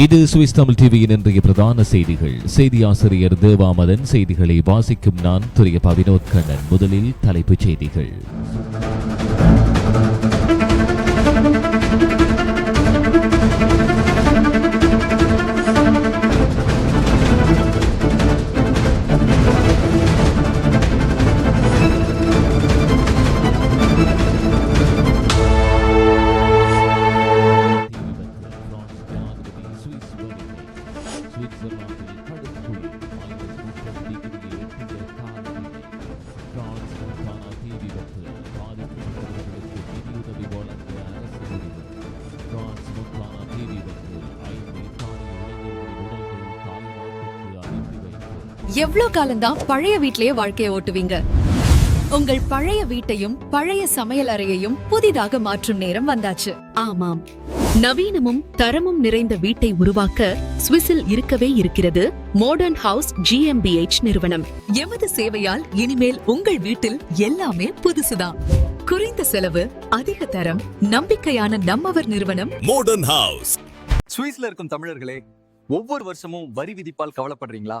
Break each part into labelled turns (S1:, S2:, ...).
S1: இது சுவிஸ் தமிழ் டிவியின் இன்றைய பிரதான செய்திகள். செய்தி ஆசிரியர் தேவாமதன் செய்திகளை வாசிக்கும் நான் துறைய பவினோத் கண்ணன். முதலில் தலைப்புச் செய்திகள்.
S2: எவ்ளோ காலம்தான் பழைய வீட்லயே வாழ்க்கைய ஓட்டுவீங்க? உங்கள் பழைய வீட்டையும் பழைய சமையல் அறையையும் புதிதாக மாற்றும் நேரம் வந்தாச்சு. ஆமாம். நவீனமும் தரமும் நிறைந்த வீட்டை உருவாக்க சுவிஸில் இருக்கவே இருக்கிறது மாடர்ன் ஹவுஸ் ஜிஎம்பிஎச் நிறுவனம். எமது சேவையால் இனிமேல் உங்கள் வீட்டில் எல்லாமே புதுசுதான். குறைந்த செலவு அதிக தரம் நம்பிக்கையான நம்மவர் நிறுவனம்.
S3: மாடர்ன் ஹவுஸ்
S4: சுவிஸ்ல இருக்கும் தமிழர்களே ஒவ்வொரு வருஷமும் வரி விதிப்பால் கவலைப்படுறீங்களா?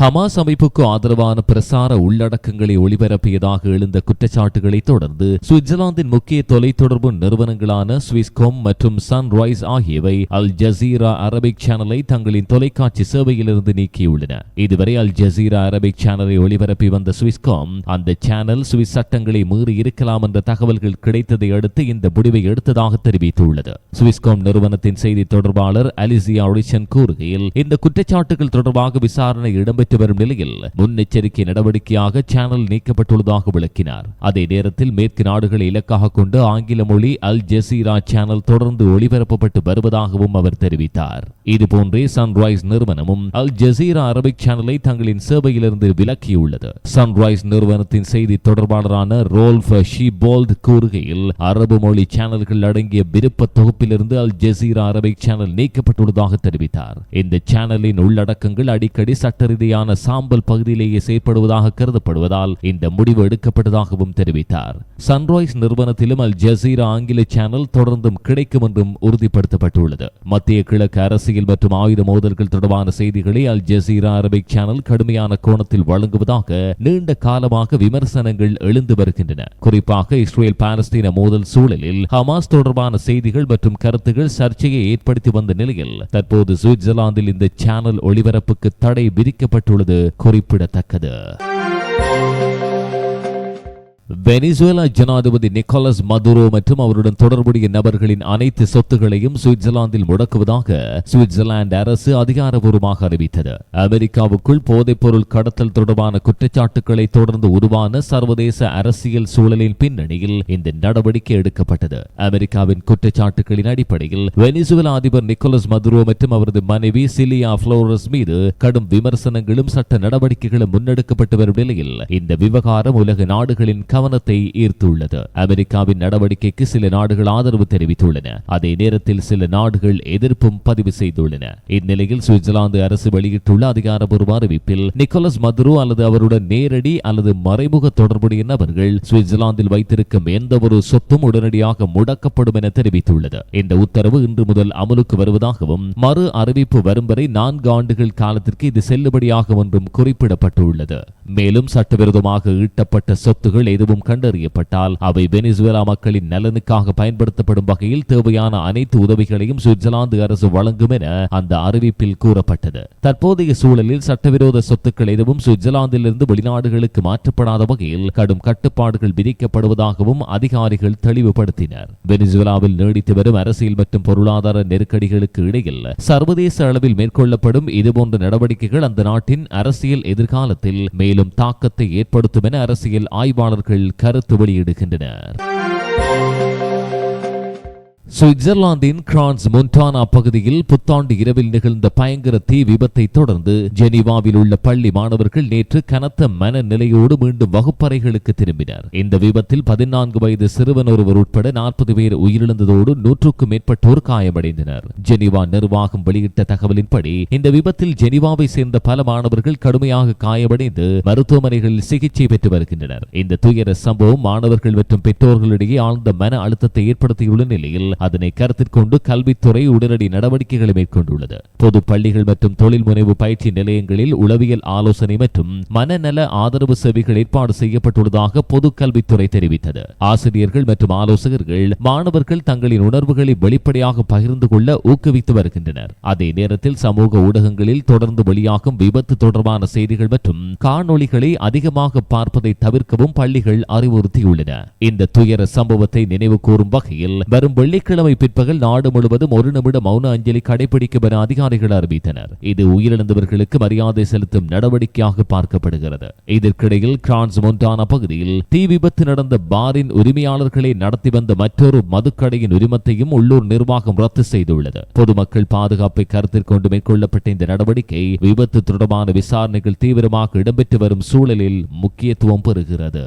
S1: ஹமாஸ் அமைப்புக்கு ஆதரவான பிரசார உள்ளடக்கங்களை ஒளிபரப்பியதாக எழுந்த குற்றச்சாட்டுகளை தொடர்ந்து சுவிட்சர்லாந்தின் முக்கிய தொலைத்தொடர்பு நிறுவனங்களான ஸ்விஸ்கோம் மற்றும் சன்ரைஸ் ஆகியவை அல் ஜசீரா அரபிக் சேனலை தங்களின் தொலைக்காட்சி சேவையிலிருந்து நீக்கியுள்ளன. இதுவரை அல் ஜசீரா அரபிக் சேனலை ஒளிபரப்பி வந்த சுவிஸ்காம் அந்த சேனல் சுவிஸ் சட்டங்களை மீறி இருக்கலாம் என்ற தகவல்கள் கிடைத்ததை அடுத்து இந்த முடிவை எடுத்ததாக தெரிவித்துள்ளது. சுவிஸ்காம் நிறுவனத்தின் செய்தி தொடர்பாளர் அலிசியா ஒடிசன் கூறுகையில் இந்த குற்றச்சாட்டுகள் தொடர்பாக விசாரணை இடம்பெற்ற வரும் நிலையில் முன்னெச்சரிக்கை நடவடிக்கையாக சேனல் நீக்கப்பட்டுள்ளதாக விளக்கினார். அதே நேரத்தில் மேற்கு நாடுகளை இலக்காக கொண்டு ஆங்கில மொழி அல் ஜசீரா சேனல் தொடர்ந்து ஒளிபரப்பப்பட்டு வருவதாகவும் அவர் தெரிவித்தார். இதுபோன்றே சன்ரைஸ் நிறுவனமும் அல் ஜசீரா அரபிக் சேனலை தங்களின் சேவையிலிருந்து விலக்கியுள்ளது. சன்ரைஸ் நிறுவனத்தின் செய்தி தொடர்பாளரான ரோல்ஃப் ஷிபோல்ட் கூறுகையில் அரபு மொழி சேனல்கள் அடங்கிய விருப்ப தொகுப்பிலிருந்து அல் ஜசீரா அரபிக் சேனல் நீக்கப்பட்டுள்ளதாக தெரிவித்தார். இந்த சேனலின் உள்ளடக்கங்கள் அடிக்கடி சட்ட பகுதியான சாம்பல் பகுதியிலேயே செயற்படுவதாக கருதப்படுவதால் இந்த முடிவு எடுக்கப்பட்டதாகவும் தெரிவித்தார். சன்ரைஸ் நிறுவனத்திலும் அல் ஜசீரா ஆங்கில சேனல் தொடர்ந்தும் கிடைக்கும் என்றும் உறுதிப்படுத்தப்பட்டுள்ளது. மத்திய கிழக்கு அரசியல் மற்றும் ஆயுத மோதல்கள் தொடர்பான செய்திகளை அல் ஜசீரா அரபிக் சேனல் கடுமையான கோணத்தில் வழங்குவதாக நீண்ட காலமாக விமர்சனங்கள் எழுந்து வருகின்றன. குறிப்பாக இஸ்ரேல் பாலஸ்தீன மோதல் சூழலில் ஹமாஸ் தொடர்பான செய்திகள் மற்றும் கருத்துகள் சர்ச்சையை ஏற்படுத்தி வந்த நிலையில் தற்போது சுவிட்சர்லாந்தில் இந்த சேனல் ஒளிபரப்புக்கு தடை விதிக்கப்பட்டு விதிக்கப்பட்டுள்ளது குறிப்பிடத்தக்கது. வெனிசுவேலா ஜனாதிபதி நிக்கோலஸ் மதுரோ மற்றும் அவருடன் தொடர்புடைய நபர்களின் அனைத்து சொத்துகளையும் சுவிட்சர்லாந்தில் முடக்குவதாக சுவிட்சர்லாந்து அரசு அதிகாரபூர்வமாக அறிவித்தது. அமெரிக்காவுக்குள் போதைப்பொருள் கடத்தல் தொடர்பான குற்றச்சாட்டுகளை தொடர்ந்து உருவான சர்வதேச அரசியல் சூழலின் பின்னணியில் இந்த நடவடிக்கை எடுக்கப்பட்டது. அமெரிக்காவின் குற்றச்சாட்டுகளின் அடிப்படையில் வெனிசுவேலா அதிபர் நிக்கோலஸ் மதுரோ மற்றும் அவரது மனைவி சிலியா புளோரஸ் மீது கடும் விமர்சனங்களும் சட்ட நடவடிக்கைகளும் முன்னெடுக்கப்பட்டு வரும் நிலையில் இந்த விவகாரம் உலக நாடுகளின் கவனத்தை ஈர்த்துள்ளது. அமெரிக்காவின் நடவடிக்கைக்கு சில நாடுகள் ஆதரவு தெரிவித்துள்ளன. அதே நேரத்தில் சில நாடுகள் எதிர்ப்பும் பதிவு செய்துள்ளன. இந்நிலையில் சுவிட்சர்லாந்து அரசு வெளியிட்டுள்ள அதிகாரப்பூர்வ அறிவிப்பில் நிக்கோலஸ் மதுரோ அல்லது அவருடன் நேரடி அல்லது மறைமுக தொடர்புடைய நபர்கள் சுவிட்சர்லாந்தில் வைத்திருக்கும் எந்த ஒரு சொத்தும் உடனடியாக முடக்கப்படும் என தெரிவித்துள்ளது. இந்த உத்தரவு இன்று முதல் அமலுக்கு வருவதாகவும் மறு அறிவிப்பு வரும் வரை நான்கு ஆண்டுகள் காலத்திற்கு இது செல்லுபடியாகும் என்றும் குறிப்பிடப்பட்டுள்ளது. மேலும் சட்டவிரோதமாக ஈட்டப்பட்ட சொத்துகள் எதுவும் கண்டறியப்பட்டால் அவை வெனிசுவேலா மக்களின் நலனுக்காக பயன்படுத்தப்படும் வகையில் தேவையான அனைத்து உதவிகளையும் சுவிட்சர்லாந்து அரசு வழங்கும் என அந்த அறிவிப்பில் கூறப்பட்டது. தற்போதைய சூழலில் சட்டவிரோத சொத்துக்கள் எதுவும் சுவிட்சர்லாந்திலிருந்து வெளிநாடுகளுக்கு மாற்றப்படாத வகையில் கடும் கட்டுப்பாடுகள் விதிக்கப்படுவதாகவும் அதிகாரிகள் தெளிவுபடுத்தினர். வெனிசுவேலாவில் நீடித்து வரும் அரசியல் மற்றும் பொருளாதார நெருக்கடிகளுக்கு இடையில் சர்வதேச அளவில் மேற்கொள்ளப்படும் இதுபோன்ற நடவடிக்கைகள் அந்த நாட்டின் அரசியல் எதிர்காலத்தில் மேலும் தாக்கத்தை ஏற்படுத்தும் என அரசியல் ஆய்வாளர்கள் கருத்து வெளியிடுகின்றனர். சுவிட்சர்லாந்தின் கிரான்ஸ் மொன்டானா பகுதியில் புத்தாண்டு இரவில் நிகழ்ந்த பயங்கர தீ விபத்தை தொடர்ந்து ஜெனீவாவில் உள்ள பள்ளி மாணவர்கள் நேற்று கனத்த மனநிலையோடு மீண்டும் வகுப்பறைகளுக்கு திரும்பினர். இந்த விபத்தில் பதினான்கு வயது சிறுவன் ஒருவர் உட்பட நாற்பது பேர் உயிரிழந்ததோடு நூற்றுக்கும் மேற்பட்டோர் காயமடைந்தனர். ஜெனீவா நிர்வாகம் வெளியிட்ட தகவலின்படி இந்த விபத்தில் ஜெனீவாவை சேர்ந்த பல மாணவர்கள் கடுமையாக காயமடைந்து மருத்துவமனைகளில் சிகிச்சை பெற்று வருகின்றனர். இந்த துயர சம்பவம் மாணவர்கள் மற்றும் பெற்றோர்களிடையே ஆழ்ந்த மன அழுத்தத்தை ஏற்படுத்தியுள்ள நிலையில் அதனை கருத்தில் கொண்டு கல்வித்துறை உடனடி நடவடிக்கைகளை மேற்கொண்டுள்ளது. பொது பள்ளிகள் மற்றும் தொழில் முனைவு பயிற்சி நிலையங்களில் உளவியல் ஆலோசனை மற்றும் மனநல ஆதரவு சேவைகள் ஏற்பாடு செய்யப்பட்டுள்ளதாக பொது கல்வித்துறை தெரிவித்தது. ஆசிரியர்கள் மற்றும் ஆலோசகர்கள் மாணவர்கள் தங்களின் உணர்வுகளை வெளிப்படையாக பகிர்ந்து கொள்ள ஊக்குவித்து வருகின்றனர். அதே நேரத்தில் சமூக ஊடகங்களில் தொடர்ந்து வெளியாகும் விபத்து தொடர்பான செய்திகள் மற்றும் காணொளிகளை அதிகமாக பார்ப்பதை தவிர்க்கவும் பள்ளிகள் அறிவுறுத்தியுள்ளன. இந்த துயர சம்பவத்தை நினைவு கூறும் வகையில் வரும் வெள்ளிக்கிழமை பிற்பகல் நாடு முழுவதும் ஒரு நிமிட மௌன அஞ்சலி கடைபிடிக்கும் என அதிகாரிகள் அறிவித்தனர். இது உயிரிழந்தவர்களுக்கு மரியாதை செலுத்தும் நடவடிக்கையாக பார்க்கப்படுகிறது. இதற்கிடையில் கிரான்ஸ் மொன்டானா பகுதியில் தீ விபத்து நடந்த பாரின் உரிமையாளர்களை நடத்தி வந்த மற்றொரு மதுக்கடையின் உரிமத்தையும் உள்ளூர் நிர்வாகம் ரத்து செய்துள்ளது. பொதுமக்கள் பாதுகாப்பை கருத்தில் கொண்டு மேற்கொள்ளப்பட்ட இந்த நடவடிக்கை விபத்து தொடர்பான விசாரணைகள் தீவிரமாக இடம்பெற்று வரும் சூழலில் முக்கியத்துவம் பெறுகிறது.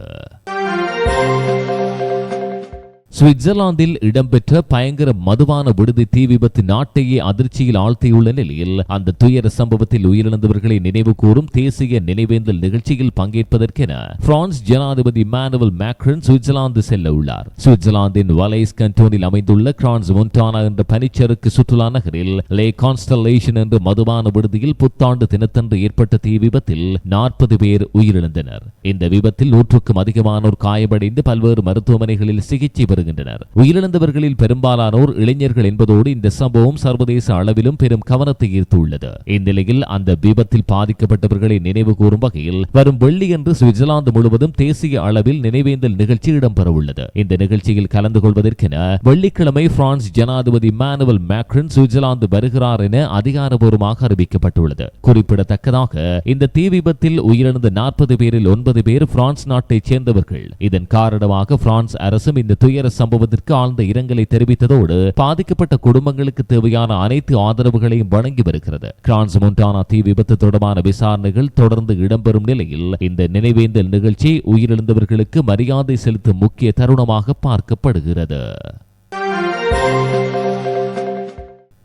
S1: சுவிட்சர்லாந்தில் இடம்பெற்ற பயங்கர மதுபான விடுதி தீ விபத்து நாட்டையே அதிர்ச்சியில் ஆழ்த்தியுள்ள நிலையில் அந்த துயர சம்பவத்தில் உயிரிழந்தவர்களை நினைவு கூறும் தேசிய நினைவேந்தல் நிகழ்ச்சியில் பங்கேற்பதற்கென பிரான்ஸ் ஜனாதிபதி மானுவல் மேக்ரன் சுவிட்சர்லாந்து செல்ல உள்ளார். சுவிட்சர்லாந்தின் வலைஸ் கண்டோனில் அமைந்துள்ள கிரான்ஸ் மொன்டானா என்ற பனிச்சறுக்கு சுற்றுலா நகரில் லே கான்ஸ்டலேஷன் என்ற மதுபான விடுதியில் புத்தாண்டு தினத்தன்று ஏற்பட்ட தீ விபத்தில் நாற்பது பேர் உயிரிழந்தனர். இந்த விபத்தில் நூற்றுக்கும் அதிகமானோர் காயமடைந்து பல்வேறு மருத்துவமனைகளில் சிகிச்சை வருகின்றனர் உயிரிழந்தவர்களில் பெரும்பாலானோர் இளைஞர்கள் என்பதோடு இந்த சம்பவம் சர்வதேச அளவிலும் பெரும் கவனத்தை ஈர்த்துள்ளது. இந்நிலையில் அந்த விபத்தில் பாதிக்கப்பட்டவர்களை நினைவு கூறும் வகையில் வரும் வெள்ளியன்று சுவிட்சர்லாந்து முழுவதும் தேசிய அளவில் நினைவேந்தல் நிகழ்ச்சி இடம்பெறவுள்ளது. இந்த நிகழ்ச்சியில் கலந்து கொள்வதற்கென வெள்ளிக்கிழமை பிரான்ஸ் ஜனாதிபதி மானுவல் மேக்ரன் சுவிட்சர்லாந்து வருகிறார் என அதிகாரபூர்வமாக அறிவிக்கப்பட்டுள்ளது. குறிப்பிடத்தக்கதாக இந்த தீ விபத்தில் உயிரிழந்த நாற்பது பேரில் ஒன்பது பேர் பிரான்ஸ் நாட்டைச் சேர்ந்தவர்கள். இதன் காரணமாக பிரான்ஸ் அரசும் இந்த துயர சம்பவத்திற்கு ஆழ்ந்த இரங்கலை தெரிவித்ததோடு பாதிக்கப்பட்ட குடும்பங்களுக்கு தேவையான அனைத்து ஆதரவுகளையும் வழங்கி வருகிறது. கிரான்ஸ் மொண்டானா தீ விபத்து தொடர்பான விசாரணைகள் தொடர்ந்து இடம்பெறும் நிலையில் இந்த நினைவேந்தல் நிகழ்ச்சி உயிரிழந்தவர்களுக்கு மரியாதை செலுத்தும் முக்கிய தருணமாக பார்க்கப்படுகிறது.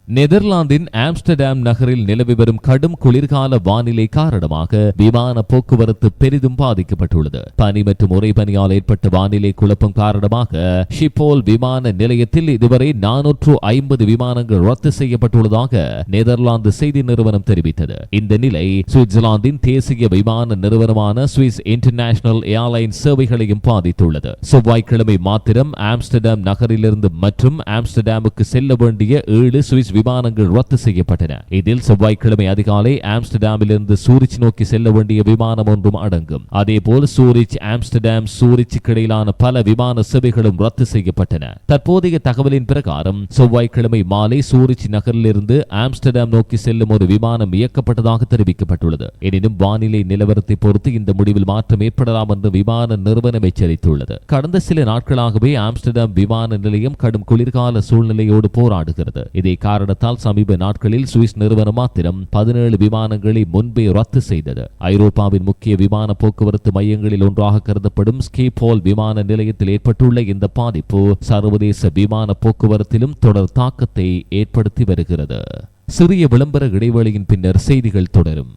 S1: நெதர்லாந்தின் ஆம்ஸ்டர்டாம் நகரில் நிலவி வரும் கடும் குளிர்கால வானிலை காரணமாக விமான போக்குவரத்து பெரிதும் பாதிக்கப்பட்டுள்ளது. பனி மற்றும் உறைபனியால் ஏற்பட்ட வானிலை குழப்பம் காரணமாக ஷிப்போல் விமான நிலையத்தில் இதுவரை நானூற்று ஐம்பது விமானங்கள் ரத்து செய்யப்பட்டுள்ளதாக நெதர்லாந்து செய்தி நிறுவனம் தெரிவித்தது. இந்த நிலை சுவிட்சர்லாந்தின் தேசிய விமான நிறுவனமான சுவிஸ் இன்டர்நேஷனல் ஏர்லைன் சேவைகளையும் பாதித்துள்ளது. செவ்வாய்க்கிழமை மாத்திரம் ஆம்ஸ்டர்டாம் நகரிலிருந்து மற்றும் ஆம்ஸ்டர்டாமுக்கு செல்ல வேண்டிய ஏழு சுவிஸ் விமானங்கள் ரத்து செய்யப்பட்டன. இதில் செவ்வாய்க்கிழமை அதிகாலை ஆம்ஸ்டர்டாமிலிருந்து சூரிச் நோக்கி செல்ல வேண்டிய விமானம் ஒன்றும் அடங்கும். அதேபோல் சூரிச் ஆம்ஸ்டர்டாம் சூரிச்சுக்கு இடையிலான பல விமான சேவைகளும் ரத்து செய்யப்பட்டன. தற்போதைய தகவலின் பிரகாரம் செவ்வாய்க்கிழமை மாலை சூரிச் நகரிலிருந்து ஆம்ஸ்டர்டாம் நோக்கி செல்லும் ஒரு விமானம் இயக்கப்பட்டதாக தெரிவிக்கப்பட்டுள்ளது. எனினும் வானிலை நிலவரத்தை பொறுத்து இந்த முடிவில் மாற்றம் ஏற்படலாம் என்று விமான நிறுவனம் எச்சரித்துள்ளது. கடந்த சில நாட்களாகவே ஆம்ஸ்டர்டாம் விமான நிலையம் கடும் குளிர்கால சூழ்நிலையோடு போராடுகிறது. இதே காரணத்தால் சமீப நாட்களில் சுவிஸ் நிறுவனம் மாத்திரம் பதினேழு விமானங்களை முன்பே ரத்து செய்தது. ஐரோப்பாவின் முக்கிய விமான போக்குவரத்து மையங்களில் ஒன்றாக கருதப்படும் ஸ்கீபோல் விமான நிலையத்தில் ஏற்பட்டுள்ள இந்த பாதிப்பு சர்வதேச விமான போக்குவரத்திலும் தொடர் தாக்கத்தை ஏற்படுத்தி வருகிறது. சிறிய விளம்பர இடைவெளியின் பின்னர் செய்திகள் தொடரும்.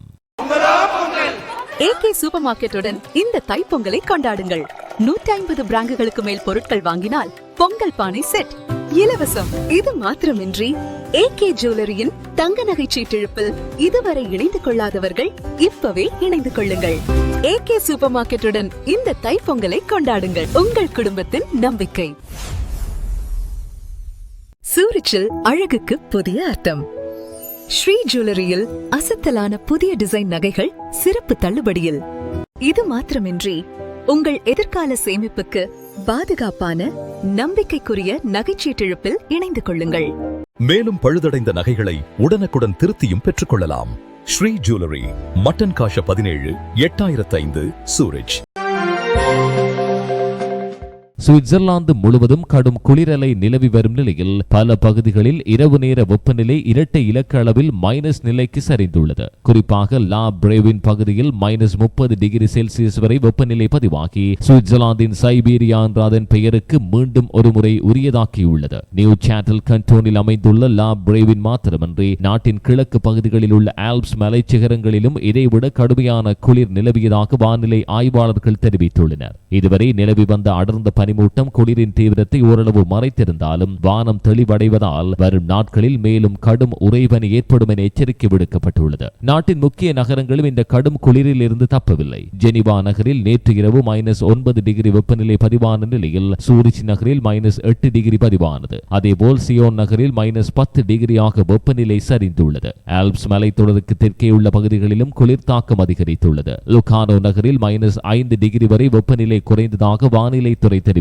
S5: ஏகே சூப்பர் மார்க்கெட்டுடன் இந்த தைப்பொங்கலை கொண்டாடுங்கள். நூற்றி ஐம்பது பிராங்குகளுக்கு மேல் பொருட்கள் வாங்கினால் பொங்கல் பானை செட் இலவசம். இது மாத்திரமின்றி ஏ கே ஜுவல்லரியின் தங்க நகை சீட்டிழுப்பில் இதுவரை இணைந்து கொள்ளாதவர்கள் இப்பவே இணைந்து கொள்ளுங்கள். ஏ கே சூப்பர் மார்க்கெட்டுடன் இந்த தைப்பொங்கலை கொண்டாடுங்கள். உங்கள் குடும்பத்தின் நம்பிக்கை. சூரிச்சில் அழகுக்கு புதிய அர்த்தம். ஸ்ரீ ஜுவல்லரியில் அசத்தலான புதிய டிசைன் நகைகள் சிறப்பு தள்ளுபடியில். இது மாத்திரமின்றி உங்கள் எதிர்கால சேமிப்புக்கு பாதுகாப்பான நம்பிக்கைக்குரிய நகைச்சீட்டிழப்பில் இணைந்து கொள்ளுங்கள்.
S3: மேலும் பழுதடைந்த நகைகளை உடனுக்குடன் திருத்தியும் பெற்றுக்கொள்ளலாம். ஸ்ரீ ஜுவல்லரி மட்டன் காஷ பதினேழு எட்டாயிரத்து ஐந்து சூரஜ்
S1: சுவிட்சர்லாந்து முழுவதும் கடும் குளிரலை நிலவி வரும் நிலையில் பல பகுதிகளில் இரவு நேர வெப்பநிலை இரட்டை இலக்க அளவில் மைனஸ் நிலைக்கு சரிந்துள்ளது. குறிப்பாக லா பிரேவின் பகுதியில் மைனஸ் முப்பது டிகிரி செல்சியஸ் வரை வெப்பநிலை பதிவாகி சுவிட்சர்லாந்தின் சைபீரியா என்ற அதன் பெயருக்கு மீண்டும் ஒருமுறை உரியதாக்கியுள்ளது நியூ சேட்டல் கண்டோனில் அமைந்துள்ள லா பிரேவின் மாத்திரமன்றி நாட்டின் கிழக்கு பகுதிகளில் உள்ள ஆல்ப்ஸ் மலைச்சிகரங்களிலும் இதைவிட கடுமையான குளிர் நிலவியதாக வானிலை ஆய்வாளர்கள் தெரிவித்துள்ளனர். இதுவரை நிலவி வந்த அடர்ந்த மூட்டம் குளிரின் தீவிரத்தை ஓரளவு மறைத்திருந்தாலும் வானம் தெளிவடைவதால் வரும் நாட்களில் மேலும் கடும் உறைபனி ஏற்படும் என எச்சரிக்கை விடுக்கப்பட்டுள்ளது. நாட்டின் முக்கிய நகரங்களும் இந்த கடும் குளிரில் இருந்து தப்பவில்லை. ஜெனிவா நகரில் நேற்று இரவு மைனஸ் ஒன்பது டிகிரி வெப்பநிலை பதிவான நிலையில் சூரிச் நகரில் மைனஸ் எட்டு டிகிரி பதிவானது. அதேபோல் சியோன் நகரில் மைனஸ் பத்து டிகிரியாக வெப்பநிலை சரிந்துள்ளது. ஆல்ப்ஸ் மலைத்தொடருக்கு தெற்கே உள்ள பகுதிகளிலும் குளிர் தாக்கம் அதிகரித்துள்ளது. லுகானோ நகரில் மைனஸ் ஐந்து டிகிரி வரை வெப்பநிலை குறைந்ததாக வானிலை துறை தெரிவித்தது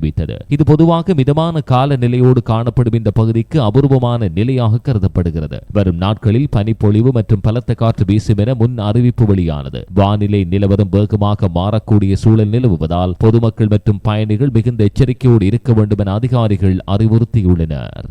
S1: இது பொதுவாக மிதமான காலநிலையோடு காணப்படும் இந்த பகுதிக்கு அபூர்வமான நிலையாக கருதப்படுகிறது. வரும் நாட்களில் பனிப்பொழிவு மற்றும் பலத்த காற்று வீசும் என முன் அறிவிப்பு வெளியானது. வானிலை நிலவரம் வேகமாக மாறக்கூடிய சூழல் நிலவுவதால் பொதுமக்கள் மற்றும் பயணிகள் மிகுந்த எச்சரிக்கையோடு இருக்க வேண்டும் என அதிகாரிகள் அறிவுறுத்தியுள்ளனர்.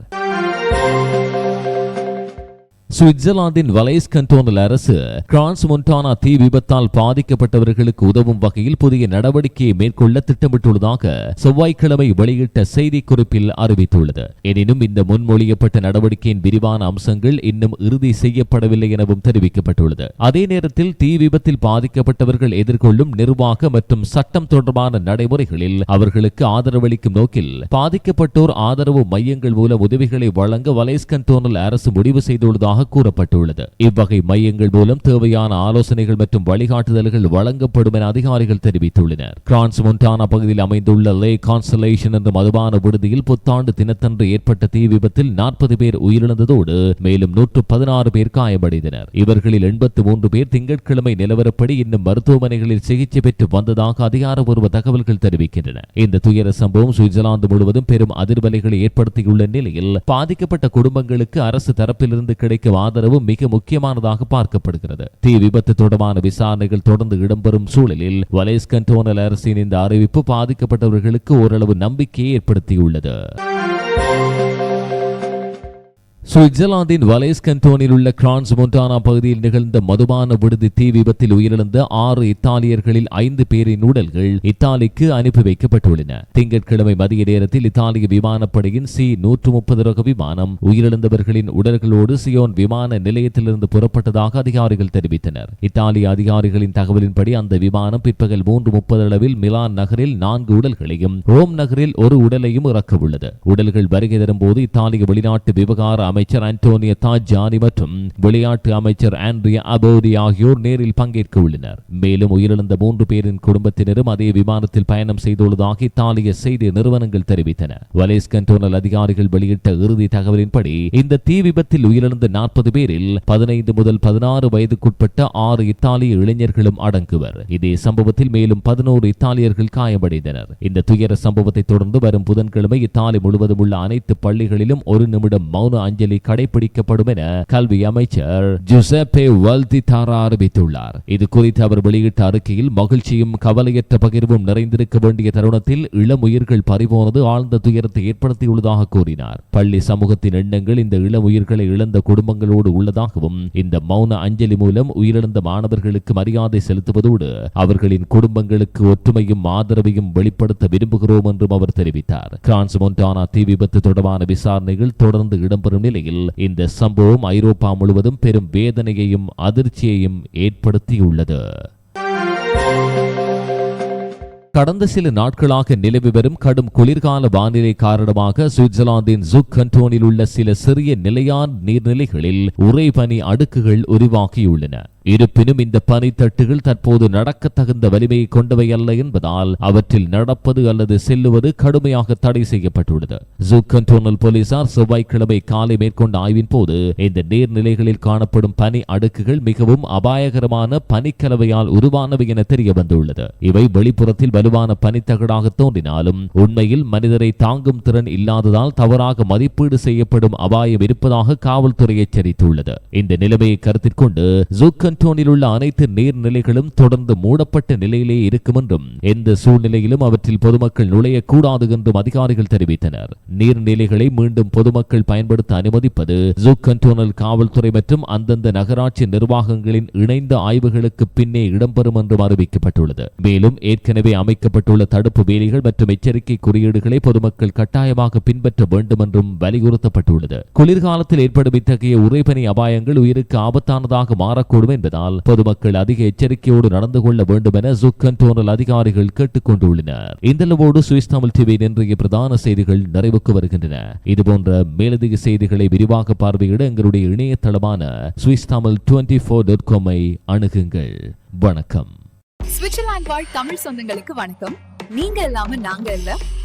S1: சுவிட்சர்லாந்தின் வலைஸ் கண்டோனல் அரசு கிரான்ஸ் மொன்டானா தீ விபத்தால் பாதிக்கப்பட்டவர்களுக்கு உதவும் வகையில் புதிய நடவடிக்கையை மேற்கொள்ள திட்டமிட்டுள்ளதாக செவ்வாய்க்கிழமை வெளியிட்ட செய்திக்குறிப்பில் அறிவித்துள்ளது. எனினும் இந்த முன்மொழியப்பட்ட நடவடிக்கையின் விரிவான அம்சங்கள் இன்னும் இறுதி செய்யப்படவில்லை எனவும் தெரிவிக்கப்பட்டுள்ளது. அதே நேரத்தில் தீ விபத்தில் பாதிக்கப்பட்டவர்கள் எதிர்கொள்ளும் நிர்வாக மற்றும் சட்டம் தொடர்பான நடைமுறைகளில் அவர்களுக்கு ஆதரவளிக்கும் நோக்கில் பாதிக்கப்பட்டோர் ஆதரவு மையங்கள் மூலம் உதவிகளை வழங்க வலைஸ் கண்டோனல் அரசு முடிவு செய்துள்ளதாக கூறப்பட்டுள்ளது. இவ்வகை மையங்கள் மூலம் தேவையான ஆலோசனைகள் மற்றும் வழிகாட்டுதல்கள் வழங்கப்படும் என அதிகாரிகள் தெரிவித்துள்ளனர். கிரான்ஸ் மொன்டானா பகுதியில் அமைந்துள்ள லே கான்சலேஷன் என்ற மதுபான விடுதியில் புத்தாண்டு தினத்தன்று ஏற்பட்ட தீ விபத்தில் நாற்பது பேர் உயிரிழந்ததோடு மேலும் நூற்று பதினாறு பேர் காயமடைந்தனர். இவர்களில் எண்பத்தி மூன்று பேர் திங்கட்கிழமை நிலவரப்படி இன்னும் மருத்துவமனைகளில் சிகிச்சை பெற்று வந்ததாக அதிகாரப்பூர்வ தகவல்கள் தெரிவிக்கின்றன. இந்த துயர சம்பவம் சுவிட்சர்லாந்து முழுவதும் பெரும் அதிர்வலைகளை ஏற்படுத்தியுள்ள நிலையில் பாதிக்கப்பட்ட குடும்பங்களுக்கு அரசு தரப்பிலிருந்து கிடைக்கும் ஆதரவு மிக முக்கியமானதாக பார்க்கப்படுகிறது. தீ விபத்து தொடர்பான விசாரணைகள் தொடர்ந்து இடம்பெறும் சூழலில் வலேஸ் கண்டோனல் அரசின் இந்த அறிவிப்பு பாதிக்கப்பட்டவர்களுக்கு ஓரளவு நம்பிக்கையை ஏற்படுத்தியுள்ளது. சுவிட்சர்லாந்தின் வலேஸ் கண்டோனில் உள்ள கிரான்ஸ் மொண்டானா பகுதியில் நிகழ்ந்த மதுபான விடுதி தீ விபத்தில் உயிரிழந்த ஆறு இத்தாலியர்களில் ஐந்து பேரின் உடல்கள் இத்தாலிக்கு அனுப்பி வைக்கப்பட்டுள்ளன. திங்கட்கிழமை மதிய நேரத்தில் இத்தாலிய விமானப்படையின் சி நூற்று முப்பது ரக விமானம் உயிரிழந்தவர்களின் உடல்களோடு சியோன் விமான நிலையத்திலிருந்து புறப்பட்டதாக அதிகாரிகள் தெரிவித்தனர். இத்தாலிய அதிகாரிகளின் தகவலின்படி அந்த விமானம் பிற்பகல் மூன்று முப்பது அளவில் மிலான் நகரில் நான்கு உடல்களையும் ரோம் நகரில் ஒரு உடலையும் இறக்கவுள்ளது. உடல்கள் வருகை தரும்போது இத்தாலிய வெளிநாட்டு விவகார அமைச்சர் அன்டோனியோ தாஜானி மற்றும் விளையாட்டு அமைச்சர் ஆண்ட்ரியா அபோடி ஆகியோர் நேரில் பங்கேற்க உள்ளனர். மேலும் உயிரிழந்த மூன்று பேரின் குடும்பத்தினரும் அதே விமானத்தில் பயணம் செய்துள்ளதாக இத்தாலிய செய்தி நிறுவனங்கள் தெரிவித்தன. வலேஸ் கண்டோனல் அதிகாரிகள் வெளியிட்ட இறுதி தகவலின்படி இந்த தீ விபத்தில் உயிரிழந்த நாற்பது பேரில் பதினைந்து முதல் பதினாறு வயதுக்குட்பட்ட ஆறு இத்தாலிய இளைஞர்களும் அடங்குவர். இதே சம்பவத்தில் மேலும் பதினோரு இத்தாலியர்கள் காயமடைந்தனர். இந்த துயர சம்பவத்தை தொடர்ந்து வரும் புதன்கிழமை இத்தாலி முழுவதும் உள்ள அனைத்து பள்ளிகளிலும் ஒரு நிமிடம் மௌன அஞ்சலி கடைபிடிக்கப்படும் என கல்வி அமைச்சர் ஜுசப்பே வல்திதாரா அறிவித்துள்ளார். இது குறித்து அவர் வெளியிட்ட அறிக்கையில் மகிழ்ச்சியும் கவலையற்ற பகிர்வும் நிறைந்திருக்க வேண்டிய தருணத்தில் இளம் உயிர்கள் பறிபோனது ஆழ்ந்த துயரத்தை ஏற்படுத்தியுள்ளதாக கூறினார். பள்ளி சமூகத்தின் எண்ணங்கள் இந்த இளம் உயிர்களை இழந்த குடும்பங்களோடு உள்ளதாகவும் இந்த மௌன அஞ்சலி மூலம் உயிரிழந்த மாணவர்களுக்கு மரியாதை செலுத்துவதோடு அவர்களின் குடும்பங்களுக்கு ஒற்றுமையும் ஆதரவையும் வெளிப்படுத்த விரும்புகிறோம் என்றும் அவர் தெரிவித்தார். கிரான்ஸ் மொன்டானா தீ விபத்து தொடர்பான விசாரணைகள் தொடர்ந்து இடம்பெறும் நிலையில் இந்த சம்பவம் ஐரோப்பா முழுவதும் பெரும் வேதனையையும் அதிர்ச்சியையும் ஏற்படுத்தியுள்ளது. கடந்த சில நாட்களாக நிலவி வரும் கடும் குளிர்கால வானிலை காரணமாக சுவிட்சர்லாந்தின் ஜுக் கண்டோனில் உள்ள சில சிறிய நிலையான நீர்நிலைகளில் உறைபனி அடுக்குகள் உருவாகியுள்ளன. இருப்பினும் இந்த பனித்தட்டுகள் தற்போது நடக்க தகுந்த வலிமையை கொண்டவை அல்ல என்பதால் அவற்றில் நடப்பது அல்லது செல்லுவது கடுமையாக தடை செய்யப்பட்டுள்ளது. ஜூக் போலீசார் செவ்வாய்க்கிழமை காலை மேற்கொண்ட ஆய்வின் போது இந்த நீர்நிலைகளில் காணப்படும் பனி அடுக்குகள் மிகவும் அபாயகரமான பனிக்கலவையால் உருவானவை என தெரிய வந்துள்ளது. இவை வெளிப்புறத்தில் வலுவான பனித்தகடாக தோன்றினாலும் உண்மையில் மனிதரை தாங்கும் திறன் இல்லாததால் தவறாக மதிப்பீடு செய்யப்படும் அபாயம் இருப்பதாக காவல்துறை எச்சரித்துள்ளது. இந்த நிலைமையை கருத்தில் கொண்டு ஜூக்கன் கண்டோனில் உள்ள அனைத்து நீர்நிலைகளும் தொடர்ந்து மூடப்பட்ட நிலையிலே இருக்கும் என்றும் எந்த சூழ்நிலையிலும் அவற்றில் பொதுமக்கள் நுழையக்கூடாது என்றும் அதிகாரிகள் தெரிவித்தனர். நீர்நிலைகளை மீண்டும் பொதுமக்கள் பயன்படுத்த அனுமதிப்பது ஜூக் கண்டோனல் காவல்துறை மற்றும் அந்தந்த நகராட்சி நிர்வாகங்களின் இணைந்த ஆய்வுகளுக்கு பின்னே இடம்பெறும் என்றும் அறிவிக்கப்பட்டுள்ளது. மேலும் ஏற்கனவே அமைக்கப்பட்டுள்ள தடுப்பு வேலிகள் மற்றும் எச்சரிக்கை குறியீடுகளை பொதுமக்கள் கட்டாயமாக பின்பற்ற வேண்டும் என்றும் வலியுறுத்தப்பட்டுள்ளது. குளிர்காலத்தில் ஏற்படும் இத்தகைய உறைபனி அபாயங்கள் உயிருக்கு ஆபத்தானதாக மாறக்கூடும் என்பதால் பொதுமக்கள் அதிக எச்சரிக்கையோடு நடந்து கொள்ள வேண்டும் என ஜுக் கண்டோனல் அதிகாரிகள் கேட்டுக் கொண்டுள்ளனர் இந்த அளவோடு சுவிஸ் தமிழ் டிவி இன்றைய பிரதான செய்திகள் நிறைவுக்கு வருகின்றன. இதுபோன்ற மேலதிக செய்திகளை விரிவாக பார்வையிட எங்களுடைய இணையதளமான Swiss Tamil twenty four dot காமை அணுகுங்கள். வணக்கம்.
S2: சுவிட்சர்லாந்து வாழ் தமிழ் சொந்தங்களுக்கு வணக்கம். நீங்க இல்லாம நாங்க இல்ல.